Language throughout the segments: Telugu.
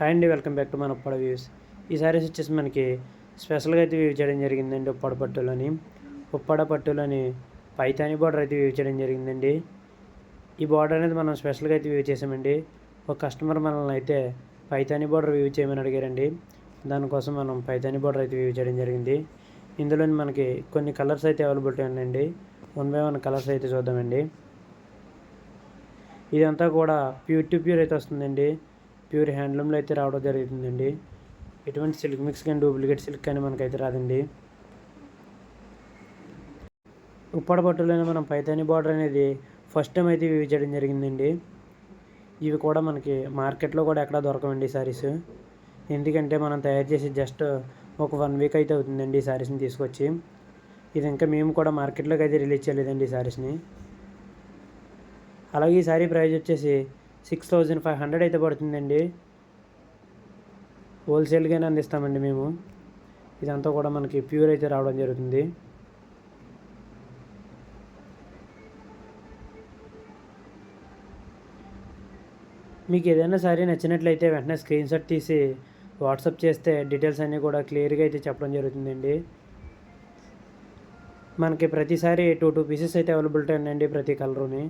హాయ్ అండి వెల్కమ్ బ్యాక్ టు మన ఉప్పాడ వ్యూస్ ఈ సారీస్ వచ్చేసి మనకి స్పెషల్గా అయితే వ్యూ చేయడం జరిగిందండి ఉప్పాడ పట్టులోని. ఉప్పాడ పట్టులోని పైతాని బార్డర్ అయితే వ్యూ చేయడం జరిగిందండి. ఈ బార్డర్ అనేది మనం స్పెషల్గా అయితే వ్యూ చేసామండి. ఒక కస్టమర్ మనల్ని అయితే పైతాని బార్డర్ వ్యూ చేయమని అడిగారండి. దానికోసం మనం పైతాని బార్డర్ అయితే వ్యూ చేయడం జరిగింది. ఇందులో మనకి కొన్ని కలర్స్ అయితే అవైలబిలిటీ ఉన్నాయండి వన్ బై వన్ కలర్స్ అయితే చూద్దామండి. ఇదంతా కూడా ప్యూర్ టు ప్యూర్ అయితే వస్తుందండి. ప్యూర్ హ్యాండ్లూమ్లో అయితే రావడం జరుగుతుందండి. ఎటువంటి సిల్క్ మిక్స్ కానీ డూప్లికేట్ సిల్క్ కానీ మనకైతే రాదండి. ఉప్పాడ పట్టులోనే మనం పైతాని బార్డర్ అనేది ఫస్ట్ టైం అయితే యూజ్ చేయడం జరిగిందండి. ఇవి కూడా మనకి మార్కెట్లో కూడా ఎక్కడ దొరకవండి ఈ సారీస్. ఎందుకంటే మనం తయారు చేసి జస్ట్ ఒక వన్ వీక్ అయితే అవుతుందండి ఈ సారీస్ని తీసుకొచ్చి. ఇది ఇంకా మేము కూడా మార్కెట్లోకి అయితే రిలీజ్ చేయలేదండి ఈ సారీస్ని. అలాగే ఈ సారీ ప్రైస్ వచ్చేసి సిక్స్ థౌజండ్ ఫైవ్ హండ్రెడ్ అయితే పడుతుందండి. హోల్సేల్గానే అందిస్తామండి మేము. ఇదంతా కూడా మనకి ప్యూర్ అయితే రావడం జరుగుతుంది. మీకు ఏదైనా సారీ నచ్చినట్లయితే వెంటనే స్క్రీన్ షాట్ తీసి వాట్సాప్ చేస్తే డీటెయిల్స్ అన్నీ కూడా క్లియర్గా అయితే చెప్పడం జరుగుతుందండి. మనకి ప్రతిసారి టూ టూ పీసెస్ అయితే అవైలబిలిటీ ఉందండి ప్రతి కలరుని.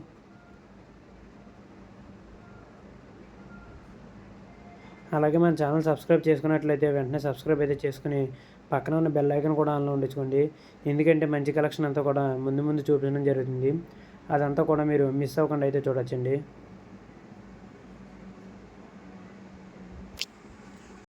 అలాగే మన ఛానల్ సబ్స్క్రైబ్ చేసుకున్నట్లయితే వెంటనే సబ్స్క్రైబ్ అయితే చేసుకుని పక్కన ఉన్న బెల్ ఐకన్ కూడా ఆన్లో ఉండించుకోండి ఎందుకంటే మంచి కలెక్షన్ అంతా కూడా ముందు ముందు చూపించడం జరుగుతుంది. అదంతా కూడా మీరు మిస్ అవ్వకుండా అయితే చూడొచ్చండి.